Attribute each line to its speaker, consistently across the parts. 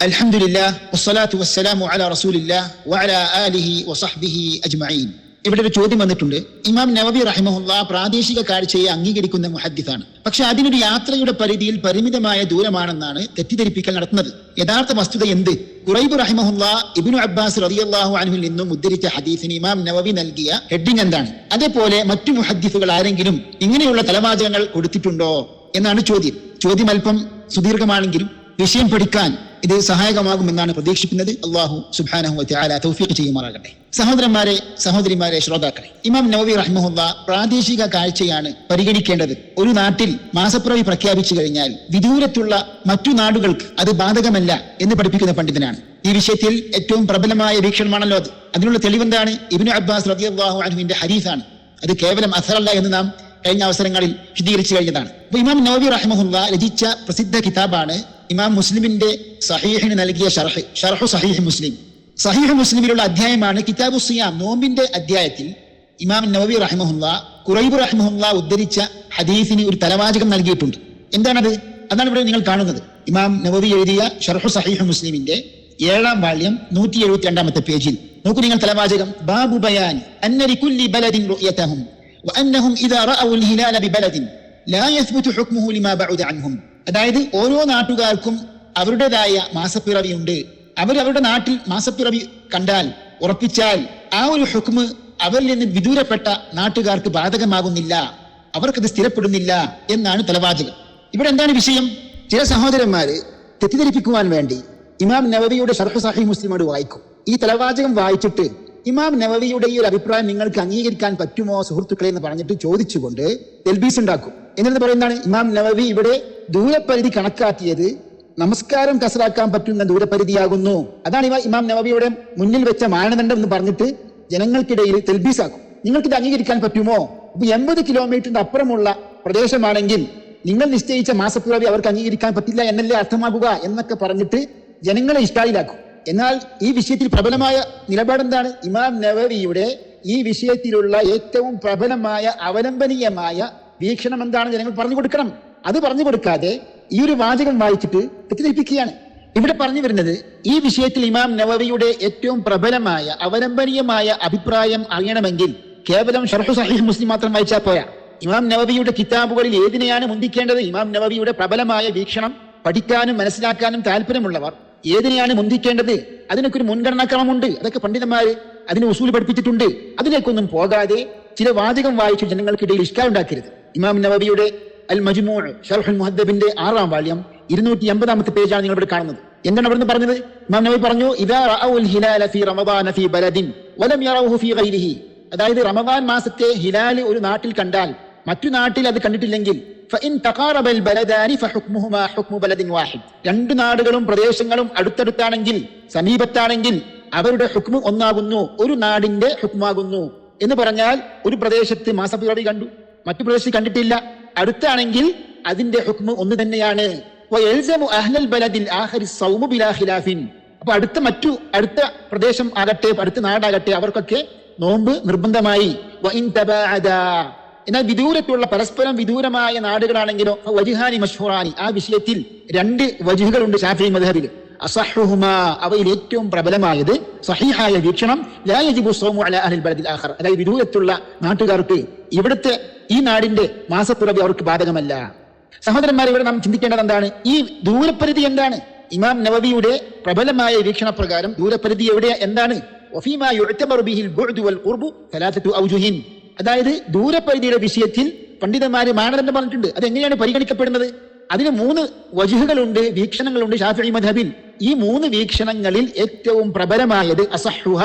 Speaker 1: الحمد لله والصلاة والسلام على رسول الله وعلى آله وصحبه أجمعين ഇവിടെ ഒരു ചോദ്യം വന്നിട്ടുണ്ട് ഇമാം നവബി റഹിമഹുല്ല പ്രാദേശിക കാഴ്ചയെ അംഗീകരിക്കുന്ന മുഹദ്ദിസാണ് പക്ഷെ അതിനൊരു യാത്രയുടെ പരിധിയിൽ പരിമിതമായ ദൂരമാണെന്നാണ് തെറ്റിദ്ധരിപ്പിക്കൽ നടത്തുന്നത് യഥാർത്ഥ വസ്തുത എന്ത് കുറൈബ് റഹിമഹുല്ല ഇബിനു അബ്ബാസ് റളിയല്ലാഹു അൻഹുൽ നിന്നും ഉദ്ധരിച്ച ഹദീസിന് ഇമാം നവവി നൽകിയ ഹെഡിങ് എന്താണ് അതേപോലെ മറ്റു മുഹദ്ദിസുകൾ ആരെങ്കിലും ഇങ്ങനെയുള്ള തലവാചകങ്ങൾ കൊടുത്തിട്ടുണ്ടോ എന്നാണ് ചോദ്യം ചോദ്യം അല്പം സുദീർഘമാണെങ്കിലും വിഷയം പഠിക്കാൻ ഇത് സഹായകമാകുമെന്നാണ് പ്രതീക്ഷിക്കുന്നത്. അള്ളാഹു സുബാനഹു തൗഫീഖ് ചെയ്യുമാറാകട്ടെ. സഹോദരന്മാരെ സഹോദരിമാരെ ശ്രോതാക്കളെ ഇമാം നവബി റഹ്മുല്ല പ്രാദേശിക കാഴ്ചയാണ് പരിഗണിക്കേണ്ടത്. ഒരു നാട്ടിൽ മാസപ്പിറവി പ്രഖ്യാപിച്ചു കഴിഞ്ഞാൽ വിദൂരത്തുള്ള മറ്റു നാടുകൾക്ക് അത് ബാധകമല്ല എന്ന് പഠിപ്പിക്കുന്ന പണ്ഡിതനാണ്. ഈ വിഷയത്തിൽ ഏറ്റവും പ്രബലമായ വീക്ഷണമാണല്ലോ അത്. അതിനുള്ള തെളിവെന്താണ്? ഇബിനു അബ്ബാസ് റബിയാഹു അനുവിന്റെ ഹരീഫാണ് അത് കേവലം അസറല്ല എന്ന് നാം കഴിഞ്ഞ അവസരങ്ങളിൽ വിശദീകരിച്ചു കഴിഞ്ഞതാണ്. ഇമാം നവബി റഹ്മുല്ല രചിച്ച പ്രസിദ്ധ കിതാബാണ് ഇമാം മുസ്ലിമിന്റെ സഹീഹിന് നൽകിയ ഷർഹ് ഷർഹു സഹീഹ് മുസ്ലിം സഹീഹ് മുസ്ലിമിലുള്ള അധ്യായമാണ് കിതാബു സിയാം നോമ്പിന്റെ അധ്യായത്തിൽ ഇമാം നവവി റഹ്മുല്ല കുറൈബ് റഹ്മുല്ല ഉദ്ധരിച്ച ഹദീഫിന് ഒരു തലവാചകം നൽകിയിട്ടുണ്ട് എന്താണത് അതാണ് ഇവിടെ നിങ്ങൾ കാണുന്നത് ഇമാം നവവി എഴുതിയ ഷർഹു സഹീഹ് മുസ്ലിമിന്റെ ഏഴാം വാള്യം നൂറ്റി എഴുപത്തി രണ്ടാമത്തെ പേജിൽ നോക്കൂ നിങ്ങൾ തലവാചകം ബാബു ബയാൻ അന്നരിക്കുല്ലി ബലദിൻ റുയതഹും وأنهم إذا رأوا الهلال ببلد لا يثبت حكمه لما بعد عنهم അതായത് ഓരോ നാട്ടുകാർക്കും അവരുടേതായ മാസപ്പിറവിയുണ്ട്. അവർ അവരുടെ നാട്ടിൽ മാസപ്പിറവി കണ്ടാൽ ഉറപ്പിച്ചാൽ ആ ഒരു ഹുക്മ് അവരിൽ നിന്ന് വിദൂരപ്പെട്ട നാട്ടുകാർക്ക് ബാധകമാകുന്നില്ല. അവർക്കത് സ്ഥിരപ്പെടുന്നില്ല എന്നാണ് തലവാചകം. ഇവിടെ എന്താണ് വിഷയം? ചില സഹോദരന്മാര് തെറ്റിദ്ധരിപ്പിക്കുവാൻ വേണ്ടി ഇമാം നവവിയുടെ ഷർഫ് സാഹി മുസ്ലിമോട് വായിക്കും. ഈ തലവാചകം വായിച്ചിട്ട് ഇമാം നവവിയുടെ ഈ ഒരു അഭിപ്രായം നിങ്ങൾക്ക് അംഗീകരിക്കാൻ പറ്റുമോ സുഹൃത്തുക്കളെ എന്ന് പറഞ്ഞിട്ട് ചോദിച്ചുകൊണ്ട് എൽബീസ് ഉണ്ടാക്കും. എന്നിട്ട് പറയുന്നതാണ് ഇമാം നവവി ഇവിടെ ദൂരപരിധി കണക്കാക്കിയത് നമസ്കാരം കസറാക്കാൻ പറ്റുന്ന ദൂരപരിധിയാകുന്നു അതാണ് ഇവ ഇമാം നവവിയുടെ മുന്നിൽ വെച്ച മാനദണ്ഡം എന്ന് പറഞ്ഞിട്ട് ജനങ്ങൾക്കിടയിൽ തെൽബീസാക്കും. നിങ്ങൾക്ക് ഇത് അംഗീകരിക്കാൻ പറ്റുമോ? ഇപ്പൊ എൺപത് കിലോമീറ്ററിന്റെ അപ്പുറമുള്ള പ്രദേശമാണെങ്കിൽ നിങ്ങൾ നിശ്ചയിച്ച മാസപ്പിറവി അവർക്ക് അംഗീകരിക്കാൻ പറ്റില്ല എന്നല്ലേ അർത്ഥമാകുക എന്നൊക്കെ പറഞ്ഞിട്ട് ജനങ്ങളെ ഇഷ്ടായിലാക്കും. എന്നാൽ ഈ വിഷയത്തിൽ പ്രബലമായ നിലപാടെന്താണ്? ഇമാം നവവിയുടെ ഈ വിഷയത്തിലുള്ള ഏറ്റവും പ്രബലമായ അവലംബനീയമായ വീക്ഷണം എന്താണ്? ജനങ്ങൾ പറഞ്ഞു കൊടുക്കണം. അത് പറഞ്ഞു കൊടുക്കാതെ ഈ ഒരു വാചകം വായിച്ചിട്ട് തെറ്റിദ്ധരിപ്പിക്കുകയാണ്. ഇവിടെ പറഞ്ഞു വരുന്നത് ഈ വിഷയത്തിൽ ഇമാം നവവിയുടെ ഏറ്റവും പ്രബലമായ അവലംബനീയമായ അഭിപ്രായം അറിയണമെങ്കിൽ കേവലം ഷർഹു സഹീഹ് മുസ്ലിം മാത്രം വായിച്ചാൽ പോയാ ഇമാം നവവിയുടെ കിതാബുകളിൽ ഏതിനെയാണ് മുന്തിക്കേണ്ടത്? ഇമാം നവവിയുടെ പ്രബലമായ വീക്ഷണം പഠിക്കാനും മനസ്സിലാക്കാനും താല്പര്യമുള്ളവർ ഏതിനെയാണ് മുന്തിക്കേണ്ടത്? അതിനൊക്കെ ഒരു മുൻഗണനാക്രമമുണ്ട്. അതൊക്കെ പണ്ഡിതന്മാര് അതിനെ ഉസൂൽ പഠിപ്പിച്ചിട്ടുണ്ട്. അതിലേക്കൊന്നും പോകാതെ ചില വാചകം വായിച്ച് ജനങ്ങൾക്കിടയിൽ ഇഷ്കാ ഉണ്ടാക്കരുത്. ഇമാം നവബിയുടെ അൽ മജ്മൂ ഷർഹുൽ മുഹദ്ദബിന്റെ ആറാം വാല്യം ഇരുന്നൂറ്റി എൺപതാമത്തെ പേജാണ് നിങ്ങൾ ഇവിടെ കാണുന്നത്. എന്താണ് അവിടുന്ന് പറഞ്ഞത്? ഇമാം നബി പറഞ്ഞു അതായത് റമദാൻ മാസത്തെ ഹിലാൽ ഒരു നാട്ടിൽ കണ്ടാൽ മറ്റു നാട്ടിൽ അത് കണ്ടിട്ടില്ലെങ്കിൽ രണ്ട് നാടുകളും പ്രദേശങ്ങളും അടുത്തടുത്താണെങ്കിൽ സമീപത്താണെങ്കിൽ അവരുടെ ഹുക്മു ഒന്നാകുന്നു ഒരു നാടിന്റെ ഹുക്മാകുന്നു എന്ന് പറഞ്ഞാൽ ഒരു പ്രദേശത്ത് മാസപ്പിറവി കണ്ടു മറ്റു പ്രദേശത്ത് കണ്ടിട്ടില്ല. അടുത്താണെങ്കിൽ അതിന്റെ ഹുക്മു ഒന്ന് തന്നെയാണ്. അപ്പൊ അടുത്ത മറ്റു അടുത്ത പ്രദേശം ആകട്ടെ അടുത്ത നാടാകട്ടെ അവർക്കൊക്കെ നോമ്പ് നിർബന്ധമായി. എന്നാൽ വിദൂരത്തുള്ള പരസ്പരം വിദൂരമായ നാടുകളാണെങ്കിലോ വജുഹാനി മഷ്ഹൂറാനി. ആ വിഷയത്തിൽ രണ്ട് വജുഹുകളുണ്ട് ഷാഫി മദ്ഹബിൽ അസഹുഹുമ അവയിൽ ഏറ്റവും പ്രബലമായത് സഹിഹായ വീക്ഷണം അതായത് വിദൂരത്തുള്ള നാട്ടുകാർക്ക് ഇവിടുത്തെ ഈ നാടിന്റെ മാസപ്പിറവി അവർക്ക് ബാധകമല്ല. സഹോദരന്മാർ ഇവിടെ നാം ചിന്തിക്കേണ്ടത് എന്താണ്? ഈ ദൂരപരിധി എന്താണ്? ഇമാം നവവിയുടെ പ്രബലമായ വീക്ഷണപ്രകാരം ദൂരപരിധി എവിടെ എന്താണ്? അതായത് ദൂരപരിധിയുടെ വിഷയത്തിൽ പണ്ഡിതന്മാര് മാനദണ്ഡം പറഞ്ഞിട്ടുണ്ട്. അതെങ്ങനെയാണ് പരിഗണിക്കപ്പെടുന്നത്? അതിന് മൂന്ന് വജുഹുകളുണ്ട് വീക്ഷണങ്ങളുണ്ട് ഷാഫി മധബിൽ ഈ മൂന്ന് വീക്ഷണങ്ങളിൽ ഏറ്റവും പ്രബലമായത് അസഹുഹ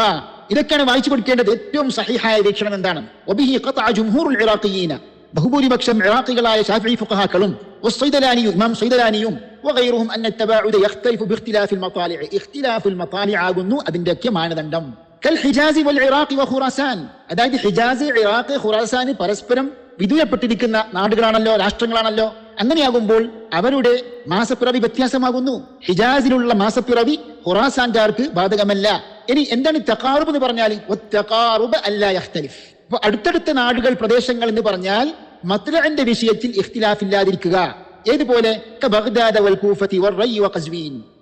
Speaker 1: ഇതൊക്കെയാണ് വായിച്ചു കൊടുക്കേണ്ടത്. ഏറ്റവും സഹിഹായ വീക്ഷണം എന്താണ്? ബഹുഭൂരിപക്ഷം ഇറാഖികളായ ഷാഫി ഫുഖഹാക്കളും والصيدلاني إمام صيدلانيهم وغيرهم കൽഹിജാസി വൽ ഇറാഖി വ ഖുറാസാൻ. അതായത് ഹിജാസ് ഇറാഖ് ഖുറാസാൻ പരസ്പരം വിദൂരപ്പെട്ടിരിക്കുന്ന നാടുകളാണല്ലോ രാഷ്ട്രങ്ങളാണല്ലോ. അങ്ങനെയാകുമ്പോൾ അവരുടെ മാസപ്പിറവി വ്യത്യാസമാകുന്നു. ഹിജാസിലുള്ള മാസപ്പിറവി ഖുറാസാൻകാർക്ക് ബാധകമല്ല. ഇനി എന്താണ് തക്കാറുബ് എന്ന് പറഞ്ഞാൽ? അല്ല യഖ്തലിഫ്. അപ്പൊ അടുത്തടുത്ത നാടുകൾ പ്രദേശങ്ങൾ എന്ന് പറഞ്ഞാൽ മത്ലഅന്റെ വിഷയത്തിൽ ഇഖ്തിലാഫ് ഇല്ലാതിരിക്കുക ഏതുപോലെ ബഗ്ദാദ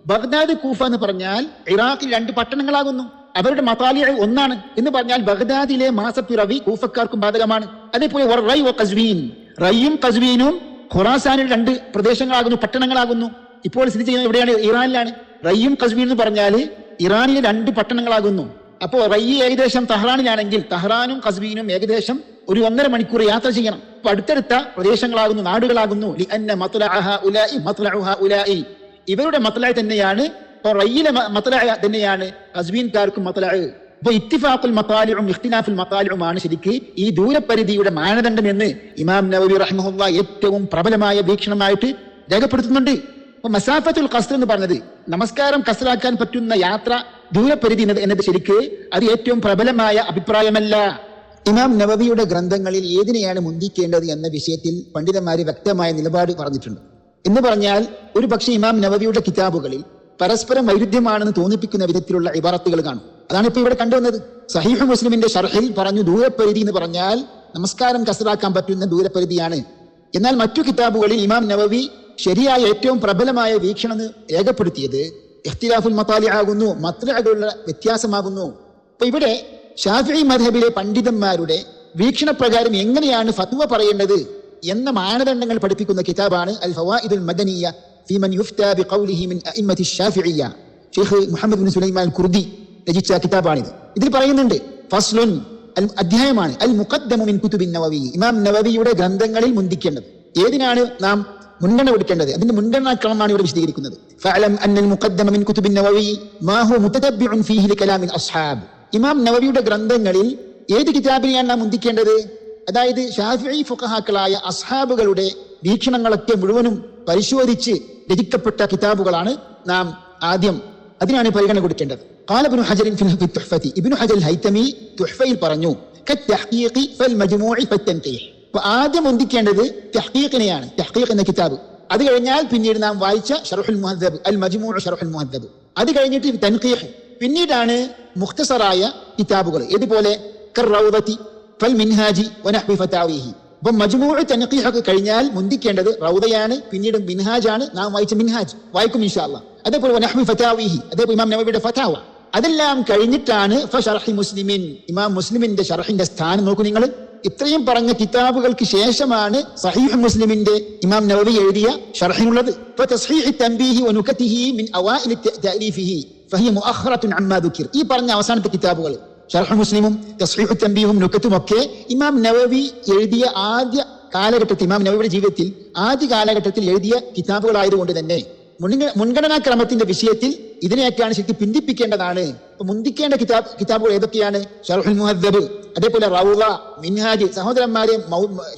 Speaker 1: ബഗ്ദാദ് കൂഫ എന്ന് പറഞ്ഞാൽ ഇറാഖിൽ രണ്ട് പട്ടണങ്ങളാകുന്നു. അവരുടെ മതാലിയ ഒന്നാണ് എന്ന് പറഞ്ഞാൽ ബഗ്ദാദിലെ മാസപ്പിറവി കൂഫക്കാർക്കും ബാധകമാണ്. അതേപോലെ റയ്യും കസ്വീനും ഖുറാസാനിൽ രണ്ട് പ്രദേശങ്ങളാകുന്നു പട്ടണങ്ങളാകുന്നു. ഇപ്പോൾ സ്ഥിതി ചെയ്യുന്നത് എവിടെയാണ്? ഇറാനിലാണ്. റയ്യും കസ്വീൻ എന്ന് പറഞ്ഞാൽ ഇറാനിലെ രണ്ട് പട്ടണങ്ങളാകുന്നു. അപ്പോൾ റയ്യ ഏകദേശം തഹ്റാനിലാണെങ്കിൽ തഹ്റാനും ഖസ്വീനും ഏകദേശം ഒരു ഒന്നര മണിക്കൂർ യാത്ര ചെയ്യണം. അപ്പൊ അടുത്തടുത്ത പ്രദേശങ്ങളാകുന്നു നാടുകളാകുന്നു. ഇവരുടെ മത്തലായി തന്നെയാണ് റയ്യിലെ മതലായ തന്നെയാണ് കസ്ബീൻകാർക്കും മത്ലഅ അപ്പൊ ഇത്തിഫാഖുൽ മത്താലിഉം ഇഖ്തിലാഫുൽ ആണ് ശരിക്ക് ഈ ദൂരപരിധിയുടെ മാനദണ്ഡം എന്ന് ഇമാം നവവി റഹ്മുല്ല ഏറ്റവും പ്രബലമായ വീക്ഷണമായിട്ട് രേഖപ്പെടുത്തുന്നുണ്ട്. അപ്പൊ മസാഫത്തുൽ ഖസ്ർ എന്ന് പറഞ്ഞത് നമസ്കാരം കസ്റാക്കാൻ പറ്റുന്ന യാത്ര ദൂരപരിധി എന്നത് ശരിക്ക് അത് ഏറ്റവും പ്രബലമായ അഭിപ്രായമല്ല. ഇമാം നവവിയുടെ ഗ്രന്ഥങ്ങളിൽ ഏതിനെയാണ് മുന്തിക്കേണ്ടത് എന്ന വിഷയത്തിൽ പണ്ഡിതന്മാർ വ്യക്തമായ നിലപാട് പറഞ്ഞിട്ടുണ്ട്. എന്ന് പറഞ്ഞാൽ ഒരു പക്ഷേ ഇമാം നവവിയുടെ കിതാബുകളിൽ പരസ്പരം വൈരുദ്ധ്യമാണെന്ന് തോന്നിപ്പിക്കുന്ന വിധത്തിലുള്ള ഇബാറത്തുകൾ കാണും. അതാണ് ഇപ്പൊ ഇവിടെ കണ്ടുവന്നത്. സഹീഹ് മുസ്ലിമിന്റെ ഷർഹിൽ പറഞ്ഞു ദൂരപരിധി എന്ന് പറഞ്ഞാൽ നമസ്കാരം കസറാക്കാൻ പറ്റുന്ന ദൂരപരിധിയാണ് എന്നാൽ മറ്റു കിതാബുകളിൽ ഇമാം നവവി ശരിയായ ഏറ്റവും പ്രബലമായ വീക്ഷണം രേഖപ്പെടുത്തിയത് എഹ്തിലാഫുൽ മത്താലി ആകുന്നു മത്തലകളുള്ള വ്യത്യാസമാകുന്നു. അപ്പൊ ഇവിടെ ഷാഫി മധബിലെ പണ്ഡിതന്മാരുടെ വീക്ഷണപ്രകാരം എങ്ങനെയാണ് ഫത്വ പറയേണ്ടത് എന്ന മാനദണ്ഡങ്ങൾ പഠിപ്പിക്കുന്ന കിതാബാണ് അൽ ഫവാ ഇദുൽ മദനിയ ഫീമൻ യുഫ്ത ബിഖൗലിഹി മിൻ അഇമ്മത്തി ഷാഫിഇയ്യ Sheikh Muhammad bin Sulaiman Kurdi രചിച്ച കിതാബാണിത്. ഇതിൽ പറയുന്നുണ്ട് ഫസ്ലുൻ അധ്യായമാണ് അൽ മുഖദ്ദമു മിൻ കുതുബിൻ നവവി. ഇമാം നവവിയുടെ ഗ്രന്ഥങ്ങളിൽ മുന്തിക്കേണ്ടത്. ഏതിനാണ് നാം മുൻഗണന കൊടുക്കേണ്ടത്? അതിന്റെ മുൻഗണനാക്രമമാണ് ഇവിടെ വിശദീകരിക്കുന്നത്. ഫഅലം അന്നൽ മുഖദ്ദമ മിൻ കുതുബിൻ നവവി മാ ഹു ഫീഹി ലികലാമിൽ അസ്ഹാബ്. ഇമാം നവവിയുടെ ഗ്രന്ഥങ്ങളിൽ ഏത് കിതാബിനെയാണ് നാം മുന്തിക്കേണ്ടത്? അതായത് ഷാഫിഈ ഫുഖഹാക്കളായ അസ്ഹാബുകളുടെ വീക്ഷണങ്ങളൊക്കെ മുഴുവനും പരിശോധിച്ച് രചിക്കപ്പെട്ട കിതാബുകളാണ് നാം ആദ്യം അതിനാണ് പരിഗണന കൊടുക്കേണ്ടത്. ഹജൽ പറഞ്ഞു ആദ്യം ഒന്തിക്കേണ്ടത് തഹ്ഖീഖിനെയാണ് തഹ്ഖീഖ് എന്ന കിതാബ്. അത് കഴിഞ്ഞാൽ പിന്നീട് നാം വായിച്ച ഷറുഹുൽ മുഹദ്ദബ് അൽ മജ്മൂഉ ഷറുഹുൽ മുഹദ്ദബ്. അത് കഴിഞ്ഞിട്ട് തൻഖീഹ്. പിന്നീടാണ് മുഖ്തസറായ കിതാബുകൾ. ഇതുപോലെ കർ റൗദത്തി ഫൽ മിൻഹാജി വനഹ്വി ഫതാവീഹി. അപ്പൊ മജ്മൂഴ് ഒക്കെ കഴിഞ്ഞാൽ മുന്തിക്കേണ്ടത് റൗദയാണ് പിന്നീട് മിൻഹാജാണ്. നാം വായിച്ച മിൻഹാജ്. വായിക്കും ഇൻഷാല്ല അതേപോലെ ഫതാവിഹി ഇമാം നബിയുടെ ഫതാവ. അതെല്ലാം കഴിഞ്ഞിട്ടാണ് മുസ്ലിമിൻ. ഇമാം മുസ്ലിമിന്റെ ഷറഹിന്റെ സ്ഥാനം നോക്കൂ നിങ്ങൾ. ഇത്രയും പറഞ്ഞ കിതാബുകൾക്ക് ശേഷമാണ് സഹീഹ് മുസ്ലിമിന്റെ ഇമാം നവവി എഴുതിയ ഷർഹിനുള്ളത്. ഈ പറഞ്ഞ അവസാനത്തെ കിതാബുകൾ. ഷർഹ് മുസ്ലിമും തസ്ലീഹു തൻബീഹും നുക്കത്തുമൊക്കെ ഇമാം നവവി എഴുതിയ ആദ്യ കാലഘട്ടത്തിൽ ഇമാം നവവിയുടെ ജീവിതത്തിൽ ആദ്യ കാലഘട്ടത്തിൽ എഴുതിയ കിതാബുകളായതുകൊണ്ട് തന്നെ മുൻഗ- മുൻഗണനാ ക്രമത്തിന്റെ വിഷയത്തിൽ ഇതിനെയൊക്കെയാണ് ശരിക്കും പിന്തിപ്പിക്കേണ്ടതാണ്. മുന്തിക്കേണ്ട കിതാബ് കിതാബുകൾ ഏതൊക്കെയാണ്? ഷർഹുൽ മുഹദ്ദബ് അതേപോലെ റൗള മിൻഹാജ് സഹോദരന്മാരെ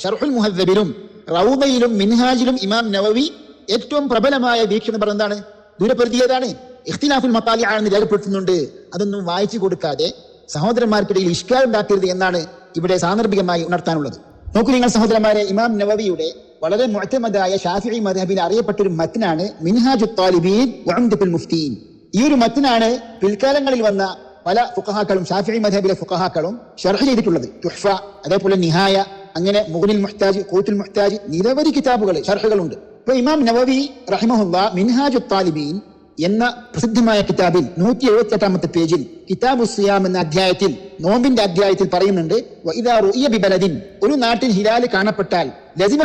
Speaker 1: ഷർഹുൽ മുഹദ്ദബിലും റൗവയിലും മിൻഹാജിലും ഇമാം നവവി ഏറ്റവും പ്രബലമായ വീക്ഷണം പറഞ്ഞതാണ് ദൂരപ്പെടുത്തിയതാണ് ഇഖ്തിലാഫുൽ മത്താലി ആണെന്ന് രേഖപ്പെടുത്തുന്നുണ്ട്. അതൊന്നും വായിച്ചു കൊടുക്കാതെ സഹോദരന്മാർക്കിടയിൽ ഇഷ്കാർ ഉണ്ടാക്കരുത് എന്നാണ് ഇവിടെ സാന്ദർഭികമായി ഉണർത്താനുള്ളത്. നോക്കൂ നിങ്ങൾ സഹോദരന്മാരെ ഇമാം നവവിയുടെ വളരെ മുഴത്തമതായ ഷാഫി മദ്ഹബിൽ അറിയപ്പെട്ട ഒരു മത്തിനാണ് മിൻഹാജു താലിബീൻ വഅംദത്തുൽ മുഫ്തീൻ. ഈ ഒരു മത്തിനാണ് പിൽക്കാലങ്ങളിൽ വന്ന പല ഫുഖഹാക്കളും ഷാഫി മദ്ഹബിലെ ഫുഖഹാക്കളും ഷർഹ ചെയ്തിട്ടുള്ളത്. തുഹ്ഫ അതേപോലെ നിഹായ അങ്ങനെ മുഹുനിൽ മുഹ്താജ് കൂത്തുൽ മുഹ്താജ് നിരവധി കിതാബുകൾ ഷർഹകളുണ്ട് ഇപ്പൊ ഇമാം നവവി റഹിമഹുല്ല മിൻഹാജു താലിബീൻ എന്ന പ്രസിദ്ധമായ കിതാബിൽ നൂറ്റി എഴുപത്തി എട്ടാമത്തെ പേജിൽ കിതാബു സിയാം എന്ന അധ്യായത്തിൽ നോമ്പിന്റെ അധ്യായത്തിൽ പറയുന്നുണ്ട് "വഇദാ റുഇയ ബിബലദിൻ. ഒരു നാട്ടിൽ ഹിലാൽ കാണപ്പെട്ടാൽ ലസിമ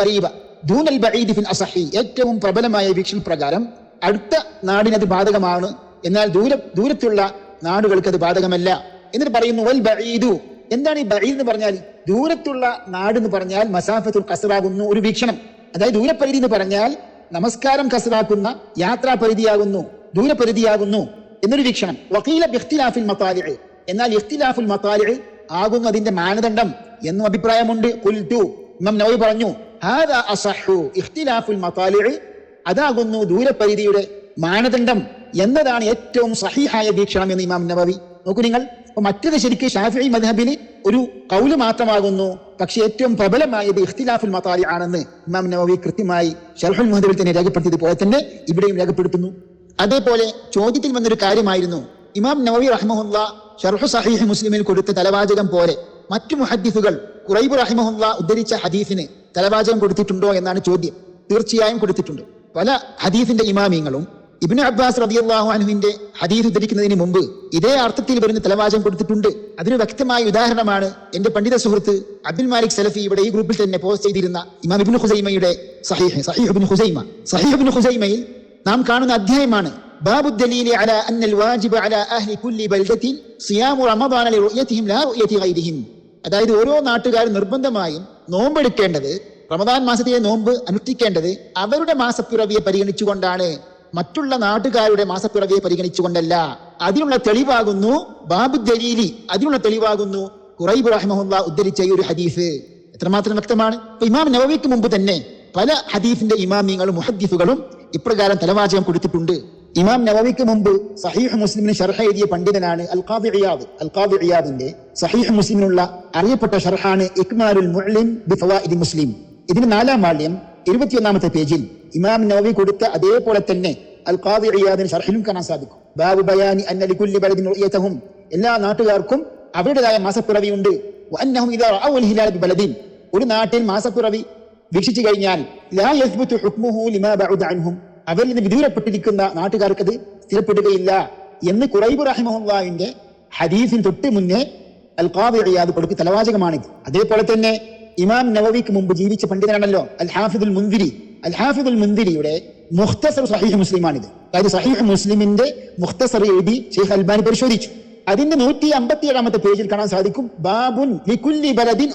Speaker 1: ഖരീബ ദൂനൽ ഫിൽ ഏറ്റവും പ്രബലമായ വീക്ഷണ പ്രകാരം അടുത്ത നാടിനത് ബാധകമാണ്. എന്നാൽ ദൂര ദൂരത്തുള്ള നാടുകൾക്ക് അത് ബാധകമല്ല. എന്നിട്ട് പറയുന്നു വൽ ബഈദു. എന്താണ് ഈ ബഈദ് എന്ന് പറഞ്ഞാൽ? ദൂരത്തുള്ള നാട് എന്ന് പറഞ്ഞാൽ മസാഫത്തുൽ കസറാകുന്നു ഒരു വീക്ഷണം. അതായത് ദൂരപരിധി എന്ന് പറഞ്ഞാൽ നമസ്കാരം കസറാക്കുന്ന യാത്രാ പരിധിയാകുന്നു ദൂരപരിധിയാകുന്നു എന്നൊരു വീക്ഷണം. വക്കീല ബിഖ്തിലാഫിൽ മത്താലിഴ് എന്നാൽ ഇഖ്തിലാഫുൽ മത്താലിഴ് ആകുന്നതിന്റെ മാനദണ്ഡം എന്നും അഭിപ്രായമുണ്ട്. കുൽറ്റു ഇമാം നവവി പറഞ്ഞു ഹാദാ ഇഖ്തിലാഫുൽ മത്താലിഅ് അതാകുന്നു ദൂരപരിധിയുടെ മാനദണ്ഡം എന്നതാണ് ഏറ്റവും സഹിഹായ വീക്ഷണം എന്ന് ഇമാം നവവി. നോക്കൂ നിങ്ങൾ മറ്റത് ശരിക്ക് ഷാഫി മദ്ഹബിന് ഒരു കൗൽ മാത്രമാകുന്നു. പക്ഷെ ഏറ്റവും പ്രബലമായത് ഇഖ്തിലാഫുൽ മതാലി ആണെന്ന് ഇമാം നവവി കൃത്യമായി ഷർഹുൽ മുഹദബിൽ തന്നെ രേഖപ്പെടുത്തിയത് പോലെ തന്നെ ഇവിടെയും രേഖപ്പെടുത്തുന്നു. അതേപോലെ ചോദ്യത്തിൽ വന്നൊരു കാര്യമായിരുന്നു. ഇമാം നവവി റഹ്മുല്ല ഷർഹു സഹീഹ് മുസ്ലിമിൽ കൊടുത്ത തലവാചകം പോലെ മറ്റു മുഹദ്ദിഫുകൾ കുറൈബ് റഹിമഹുല്ല ഉദ്ധരിച്ച ഹദീഫിന് തലവാചകം കൊടുത്തിട്ടുണ്ടോ എന്നാണ് ചോദ്യം. തീർച്ചയായും കൊടുത്തിട്ടുണ്ട്. പല ഹദീഫിന്റെ ഇമാമിങ്ങളും ഇബ്നു അബ്ബാസ് റബിയല്ലാഹു അനുവിന്റെ ഹദീസ് ഉദ്ധരിക്കുന്നതിന് മുമ്പ് ഇതേ അർത്ഥത്തിൽ വരുന്ന തലവാചകം കൊടുത്തിട്ടുണ്ട് അതിന് വ്യക്തമായ ഉദാഹരണമാണ് എന്റെ പണ്ഡിത സുഹൃത്ത് അബ്ദുൽ മാലിക് സലഫി ഇവിടെ ഈ ഗ്രൂപ്പിൽ തന്നെ പോസ്റ്റ് ചെയ്തിരുന്ന ഇമാം ഇബ്നു ഹുസൈമയുടെ സഹീഹ് സഹീഹ് ഇബ്നു ഹുസൈമ സഹീഹ് ഇബ്നു ഹുസൈമയിൽ നാം കാണുന്ന അധ്യായമാണ് ബാബു ദലീൽ على أن الواجب على أهل كل بلدة صيام رمضان لرؤيتهم لا رؤية غيرهم അതായത് ഓരോ നാട്ടുകാരും നിർബന്ധമായും നോമ്പെടുക്കേണ്ടത് റമദാൻ മാസത്തിലെ നോമ്പ് അനുഷ്ഠിക്കേണ്ടത് അവരുടെ മാസപ്പിറവിയെ പരിഗണിച്ചുകൊണ്ടാണ് മറ്റുള്ള നാട്ടുകാരുടെ മാസപ്പിറവിയെ പരിഗണിച്ചുകൊണ്ടല്ല. അതിനുള്ള തെളിവാകുന്നു ബാബു ദലീലി അതിനുള്ള തെളിവാകുന്നു ഖുറൈബ് റഹ്മുല്ല ഉദ്ധരിച്ച ഈ ഒരു ഹദീഫ് എത്രമാത്രം വ്യക്തമാണ്? ഇമാം നവവിക്ക് മുമ്പ് തന്നെ പല ഹദീഫിന്റെ ഇമാമിങ്ങളും മുഹദ്ദീഫുകളും ഇപ്രകാരം തലവാചകം കൊടുത്തിട്ടുണ്ട്. ഇമാം നവവിക്ക് മുമ്പ് സഹീഹ് മുസ്ലിമിന് ഷർഹ എഴുതിയ പണ്ഡിതനാണ് അൽ ഖാദി ഇയാദ്. അൽ ഖാദി ഇയാദിന്റെ സഹീഹ് മുസ്ലിമിനുള്ള അറിയപ്പെട്ട ഷർഹാണ് ഇക്മാലുൽ മുഅ്ലിം ബിഫവാഇദി മുസ്ലിം. ഇതിന് നാലാം വാള്യം ഇരുപത്തിയൊന്നാമത്തെ പേജിൽ ഇമാം നവവി കൊടുത്ത അതേപോലെ തന്നെ അൽ ഖാദി ഇയാദിന് ഷർഹിലും കാണാൻ സാധിക്കും. ബാബു ബയാനി അന്ന ലികുല്ലി ബലദിൻ റുയതഹും എല്ലാ നാട്ടുകാർക്കും അവരുടേതായ മാസപ്പിറവിയുണ്ട് വഅന്നഹും ഇദാ റഅൗ അൽ ഹിലാൽ ബലദിൻ. ഒരു നാട്ടിൽ മാസപ്പിറവി വീക്ഷിച്ചു കഴിഞ്ഞാൽ ലാ യസ്ബുതു ഹുക്മുഹു ലിമാ ബഅദ അൻഹും. അവരിൽ നിന്ന് വിദൂരപ്പെട്ടിരിക്കുന്ന നാട്ടുകാർക്ക് അത് സ്ഥിരപ്പെടുകയില്ല എന്ന് കുറൈബ് റഹിമഹുല്ലാവിന്റെ ഹദീഫിന് തൊട്ട് മുന്നേ അൽ ഖാദി ഇയാദ് കൊടുക്കുന്ന തലവാചകമാണിത്. അതേപോലെ തന്നെ ഇമാം നവവിക്ക് മുമ്പ് ജീവിച്ച പണ്ഡിതനാണല്ലോ അൽ ഹാഫിദുൽ മുന്തിരി അൽ ഹാഫിദുൽ മുന്തിരിയുടെ മുഖ്തസർ സഹീഹ് മുസ്ലിമാണിത്. അതായത് സഹീഹ് മുസ്ലിമിന്റെ മുഖ്തസർ എഴുതി ഷെയ്ഖ് അൽബാനി പരിശോധിച്ചു. അതിന്റെ നൂറ്റി അമ്പത്തി ഏഴാമത്തെ പേജിൽ കാണാൻ സാധിക്കും ബാബുൻ ബലദിൻ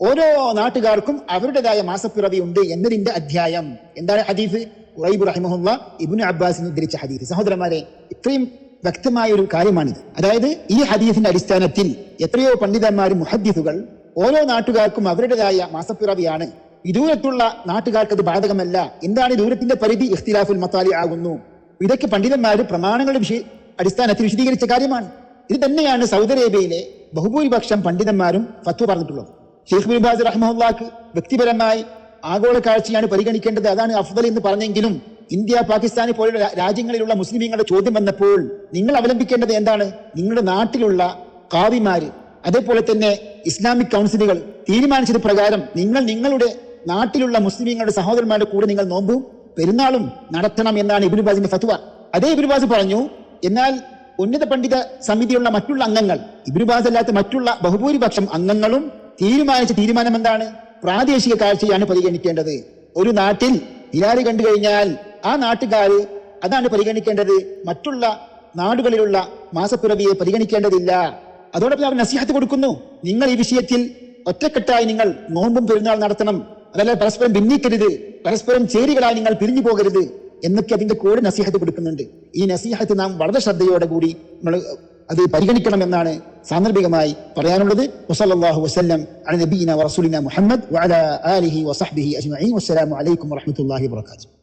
Speaker 1: ഓരോ നാട്ടുകാർക്കും അവരുടേതായ മാസപ്പിറവി ഉണ്ട് എന്നതിന്റെ അധ്യായം. എന്താണ് ഹദീഫ് ഉറൈബ് റഹിമഹുല്ല ഇബ്നു അബ്ബാസിന് ഉദ്ധരിച്ച ഹദീഫ് സഹോദരന്മാരെ ഇത്രയും വ്യക്തമായ ഒരു കാര്യമാണിത്. അതായത് ഈ ഹദീഫിന്റെ അടിസ്ഥാനത്തിൽ എത്രയോ പണ്ഡിതന്മാരും മുഹദ്ദീഫുകൾ ഓരോ നാട്ടുകാർക്കും അവരുടേതായ മാസപ്പിറവിയാണ്. വിദൂരത്തുള്ള നാട്ടുകാർക്ക് അത് ബാധകമല്ല. എന്താണ് ദൂരത്തിന്റെ പരിധി? ഇഖ്തിലാഫുൽ മത്താലി ആകുന്നു. ഇതൊക്കെ പണ്ഡിതന്മാർ പ്രമാണങ്ങളുടെ വിഷയ അടിസ്ഥാനത്തിൽ വിശദീകരിച്ച കാര്യമാണ്. ഇത് തന്നെയാണ് സൗദി അറേബ്യയിലെ ബഹുഭൂരിപക്ഷം പണ്ഡിതന്മാരും ഫത്വ പറഞ്ഞിട്ടുള്ളത്. ഷെയ്ഖ് ബിൻ ബാസ് റഹ്മുല്ലാക്ക് വ്യക്തിപരമായി ആഗോള കാഴ്ചയാണ് പരിഗണിക്കേണ്ടത്. അതാണ് അഫ്ദൽ എന്ന് പറഞ്ഞെങ്കിലും ഇന്ത്യ പാകിസ്ഥാനെ പോലുള്ള രാജ്യങ്ങളിലുള്ള മുസ്ലിമീങ്ങളുടെ ചോദ്യം വന്നപ്പോൾ നിങ്ങൾ അവലംബിക്കേണ്ടത് എന്താണ്? നിങ്ങളുടെ നാട്ടിലുള്ള കാവിമാര് അതേപോലെ തന്നെ ഇസ്ലാമിക് കൗൺസിലുകൾ തീരുമാനിച്ചത് പ്രകാരം നിങ്ങൾ നിങ്ങളുടെ നാട്ടിലുള്ള മുസ്ലിമീങ്ങളുടെ സഹോദരന്മാരുടെ കൂടെ നിങ്ങൾ നോമ്പും പെരുന്നാളും നടത്തണം എന്നാണ് ഇബിനുബാസിന്റെ ഫത്വ. അതേ ഇബിനുബാസ് പറഞ്ഞു എന്നാൽ ഉന്നത പണ്ഡിത സമിതിയുള്ള മറ്റുള്ള അംഗങ്ങൾ ഇബിനുബാസ് അല്ലാത്ത മറ്റുള്ള ബഹുഭൂരിപക്ഷം അംഗങ്ങളും തീരുമാനിച്ച തീരുമാനം എന്താണ്? പ്രാദേശിക കാഴ്ചയാണ് പരിഗണിക്കേണ്ടത്. ഒരു നാട്ടിൽ ഹിലാരി കണ്ടു കഴിഞ്ഞാൽ ആ നാട്ടുകാർ അതാണ് പരിഗണിക്കേണ്ടത്. മറ്റുള്ള നാടുകളിലുള്ള മാസപ്പിറവിയെ പരിഗണിക്കേണ്ടതില്ല. അതോടൊപ്പം അവർ നസീഹത്ത് കൊടുക്കുന്നു. നിങ്ങൾ ഈ വിഷയത്തിൽ ഒറ്റക്കെട്ടായി നിങ്ങൾ നോമ്പും പെരുന്നാൾ നടത്തണം. അതല്ല പരസ്പരം ഭിന്നിക്കരുത്. പരസ്പരം ചേരികളായി നിങ്ങൾ പിരിഞ്ഞു പോകരുത് എന്നൊക്കെ അതിന്റെ കൂടെ നസീഹത്ത് കൊടുക്കുന്നുണ്ട്. ഈ നസീഹത്ത് നാം വളരെ ശ്രദ്ധയോടെ കൂടി നമ്മൾ അത് പരിഗണിക്കണം എന്നാണ് സാന്ദർഭികമായി പറയാനുള്ളത്. വസല്ലല്ലാഹു വസ്ലം അലി നബീന മുഹമ്മദ് വഅല ആലിഹി വസഹ്ബിഹി അജ്മഈൻ. വസ്സലാമു അലൈക്കും വറഹ്മത്തുള്ളാഹി വബറകാതുഹു